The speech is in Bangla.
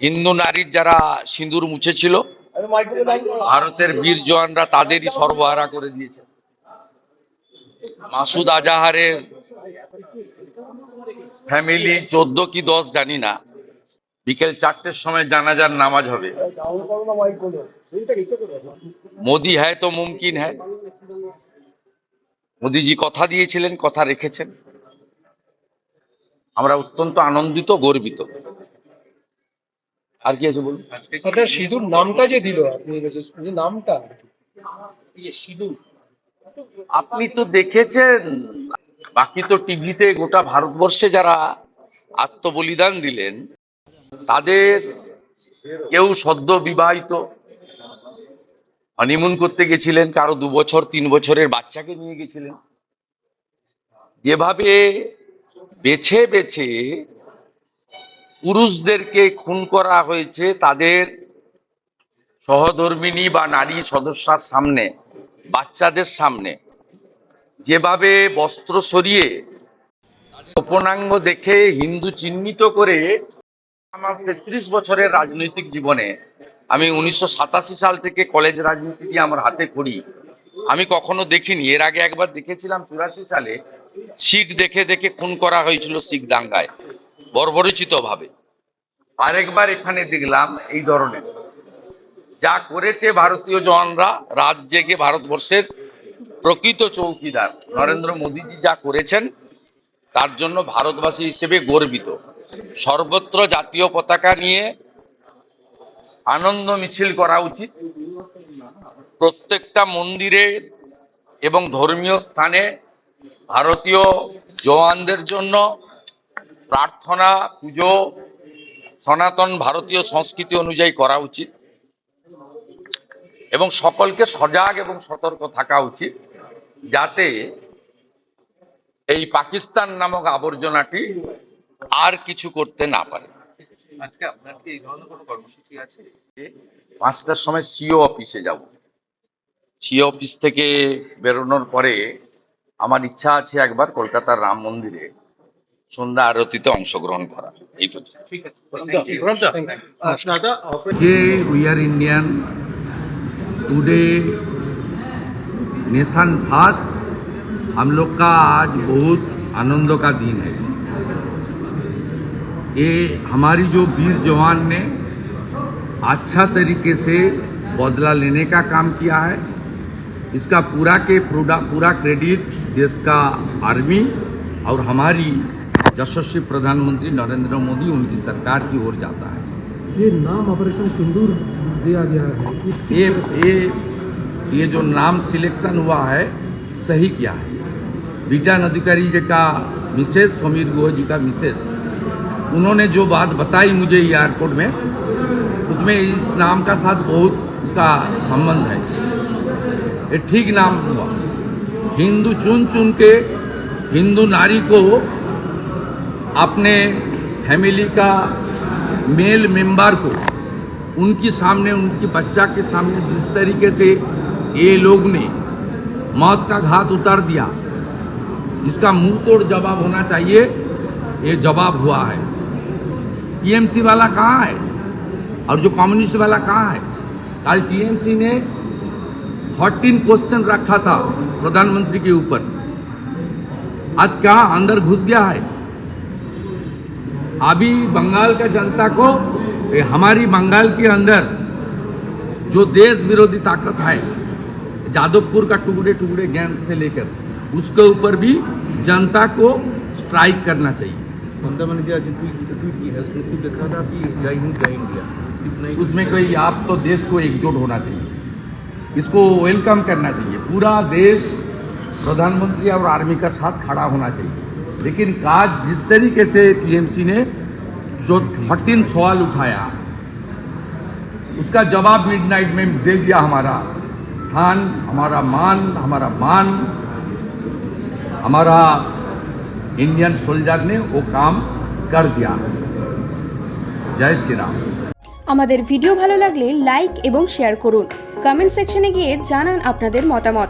হিন্দু নারীর যারা সিঁদুর মুছেছিল, ভারতের বীর জওয়ানরা তাদেরই সর্বহারা করে দিয়েছে। মাসুদ আজাহারের ফ্যামিলি চোদ্দ কি দশ জানি না। বিকেল চারটের সময় জানাজার নামাজ হবে। মোদি হ্যায় তো মুমকিন হ্যায়। মোদিজি কথা দিয়েছিলেন, কথা রেখেছেন। আমরা অত্যন্ত আনন্দিত, গর্বিত। আর কি আছে বলুন? তাদের সিঁদুর নামটা যে দিল আপনি যে নামটা? আপনি তো দেখেছেন বাকি তো টিভিতে গোটা ভারতবর্ষে যারা আত্মবলিদান দিলেন তাদের কেউ সদ্য বিবাহিত হনিমুন করতে গেছিলেন কারও দু বছর তিন বছরের বাচ্চাকে নিয়ে গেছিলেন। যেভাবে বেছে বেছে পুরুষদেরকে খুন করা হয়েছে তাদের সহধর্মিনী বা নারী সদস্যার সামনে, বাচ্চাদের সামনে। যেভাবে বস্ত্র সরিয়ে গোপনাঙ্গ দেখে হিন্দু চিহ্নিত করে আমার তেত্রিশ বছরের রাজনৈতিক জীবনে, আমি উনিশশো সাতাশি সাল থেকে কলেজ রাজনীতি দিয়ে আমার হাতে করি আমি কখনো দেখিনি, এর আগে একবার দেখেছিলাম চুরাশি সালে, শিখ দেখে দেখে খুন করা হয়েছিল শিখ দাঙ্গায় বর্বরচিত ভাবে আরেকবার এখানে দেখলাম এই ধরনের। যা করেছে ভারতীয় জওয়ানরা, রাত জেগে ভারতবর্ষের প্রকৃত চৌকিদার। নরেন্দ্র মোদীজি যা করেছেন, তার জন্য ভারতবাসী হিসেবে গর্বিত। সর্বত্র জাতীয় পতাকা নিয়ে আনন্দ মিছিল করা উচিত। প্রত্যেকটা মন্দিরে এবং ধর্মীয় স্থানে ভারতীয় জওয়ানদের জন্য প্রার্থনা, পুজো সনাতন ভারতীয় সংস্কৃতি অনুযায়ী করা উচিত এবং সকলকে সজাগ এবং সতর্ক থাকা উচিত যাতে এই পাকিস্তান নামক আবর্জনাটি আর কিছু করতে না পারে। আজকে আপনার কি এই ধরনের কোনো কর্মসূচি আছে? পাঁচটার সময় সিও অফিসে যাব। সিও অফিস থেকে বেরোনোর পরে আমার ইচ্ছা আছে একবার কলকাতার রাম মন্দিরে সন্ধ্যা আরতিতে অংশগ্রহণ করা এইটুকু ঠিক আছে দাদা ये we are Indian today nation fast हम लोग का आज बहुत आनंद का दिन है ये हमारी जो वीर जवान ने अच्छा तरीके से बदला लेने का काम किया है इसका पूरा के पूरा पूरा क्रेडिट देश का आर्मी और हमारी यशस्वी प्रधानमंत्री नरेंद्र मोदी उनकी सरकार की ओर जाता है। ये नाम ऑपरेशन सिंदूर दिया गया है। ये ये ये जो नाम सिलेक्शन हुआ है सही किया है। विज्ञान अधिकारी जी का मिसेस समीर गोह जी का मिसेस उन्होंने जो बात बताई मुझे एयरपोर्ट में उसमें इस नाम का साथ बहुत उसका संबंध है। ये ठीक नाम हुआ। हिंदू चुन चुन के हिंदू नारी को अपने फैमिली का मेल मेंबर को, उनके सामने, उनकी बच्चा के सामने जिस तरीके से ये लोग ने मौत का घात उतार दिया, इसका मुँह तोड़ जवाब होना चाहिए, ये जवाब हुआ है। टीएमसी वाला कहाँ है? और जो कम्युनिस्ट वाला कहाँ है? कल टीएमसी ने 14 क्वेश्चन रखा था प्रधानमंत्री के ऊपर। आज कहाँ अंदर घुस गया है? अभी बंगाल का जनता को हमारी बंगाल के अंदर जो देश विरोधी ताकत है जादवपुर का टुकड़े टुकड़े गैंग से लेकर उसके ऊपर भी जनता को स्ट्राइक करना चाहिए। ममता बनर्जी आज ट्वीट ट्वीट की है उसमें सिर्फ़ लिखा था कि जय हिंद जय इंडिया। उसमें कोई आप तो देश को एकजुट होना चाहिए। इसको वेलकम करना चाहिए। पूरा देश प्रधानमंत्री और आर्मी का साथ खड़ा होना चाहिए। लेकिन काज जिस तरीके से टीएमसी ने जो थर्टीन सवाल उठाया उसका जवाब मिडनाइट में दे दिया हमारा स्थान हमारा मान हमारा मान हमारा इंडियन सोल्जर ने वो काम कर दिया जय श्री राम আমাদের ভিডিও ভালো লাগলে লাইক এবং শেয়ার করুন কমেন্ট সেকশনে গিয়ে জানান আপনাদের মতামত